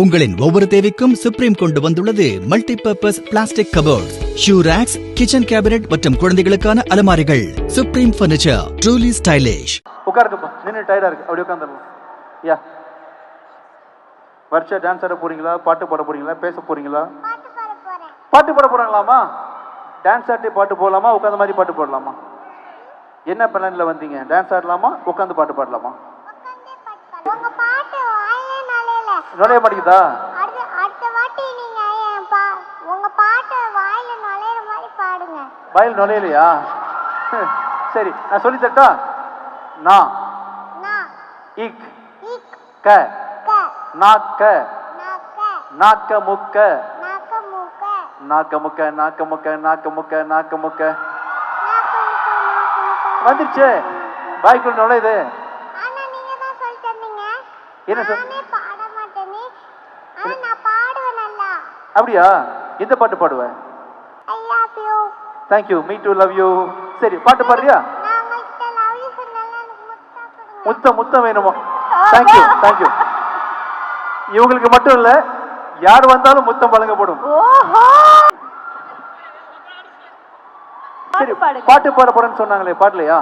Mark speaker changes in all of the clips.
Speaker 1: உங்களின் ஒவ்வொரு தேவைக்கும் சுப்ரீம் கொண்டு வந்துள்ளது multipurpose plastic cupboard shoe racks kitchen cabinet மற்றும் குழந்தைகளுக்கான அலமாரிகள். சுப்ரீம் பர்னிச்சர் ட்ரூலி ஸ்டைலிஷ்
Speaker 2: உட்காருங்கப்பா. நின்று டயர்டாக இருக்கு. அப்படி உட்காந்துடலாம் யா. வருஷா டான்ஸ் ஆட போறீங்களா? பாட்டு பாட போறீங்களா? பேச போறீங்களா?
Speaker 3: பாட்டு பாட
Speaker 2: போறாங்களாமா டான்ஸ் ஆடி பாட்டு போடலாமா? உட்காந்த மாதிரி பாட்டு போடலாமா? என்ன பிளான்ல வந்தீங்க? டான்ஸ் ஆடலாமா? உட்காந்து பாட்டு பாடலாமா? நுழைய மாட்டேங்குதா?
Speaker 3: வாயில
Speaker 2: நுழையலையா? சரி நான் சொல்லி தரட்டா? நான்
Speaker 3: நான்
Speaker 2: இக். க. நாக்க.
Speaker 3: நாக்க.
Speaker 2: முக்க
Speaker 3: நாக்க மூக்க
Speaker 2: நாக்க முக்க நாக்க முக்க நாக்க முக்க வந்துருச்சு. பாய்க்குள்ள நுழையுது.
Speaker 3: சொல்லி
Speaker 2: என்ன சொல்
Speaker 3: நானே பாட மாட்டேனே ஆனா நான் பாடுவேன் நல்லா
Speaker 2: அப்படியா? எந்த பாட்டு பாடுவ? Thank you me too love you சரி பாட்டு பாடுறியா?
Speaker 3: முத்தா
Speaker 2: முத்தம் முத்தம் வேணுமா? தேங்க்யூ தேங்க்யூ இவங்களுக்கு மட்டும் இல்ல யார் வந்தாலும் முத்தம் வழங்கப்படும். சரி.
Speaker 4: பாட்டு
Speaker 2: பாட போறேன்னு சொன்னாங்களே பாடலையா?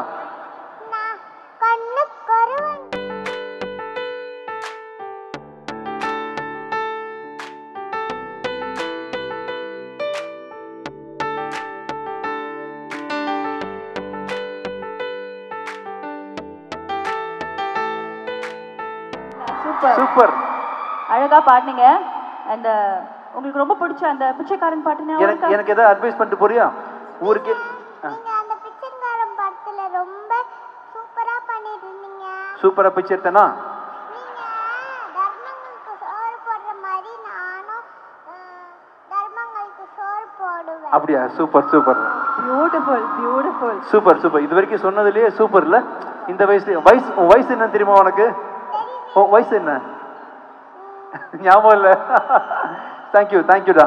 Speaker 4: சூப்பர்
Speaker 2: சூப்பர்
Speaker 4: அழகா பாடுனீங்க. அந்த உங்களுக்கு ரொம்ப பிடிச்ச அந்த பிச்சைக்காரன் பாட்டு
Speaker 2: எனக்கு? எனக்கு ஏதாவது அட்வைஸ் பண்ணிட்டு போறியா? ஊருக்கு
Speaker 3: அந்த பிச்சைக்காரன் படத்துல ரொம்ப சூப்பரா பண்ணிட்டு இருந்தீங்க
Speaker 2: சூப்பரா பிச்சை எடுத்தனா?
Speaker 3: நீங்க தர்மங்களுக்கு சோறு போடுற மாதிரி நானும் அஹ், தர்மங்களுக்கு சோறு போடுவேன்.
Speaker 2: அப்படியா? Super super
Speaker 4: beautiful beautiful
Speaker 2: super super இது வரைக்கும் சொன்னதுலயே சூப்பர் இல்ல? இந்த வயசுல வயசு வயசு என்ன தெரியுமா உனக்கு? உன் வயசு என்ன ஞாபகம் இல்ல தேங்க்யூ தேங்க்யூடா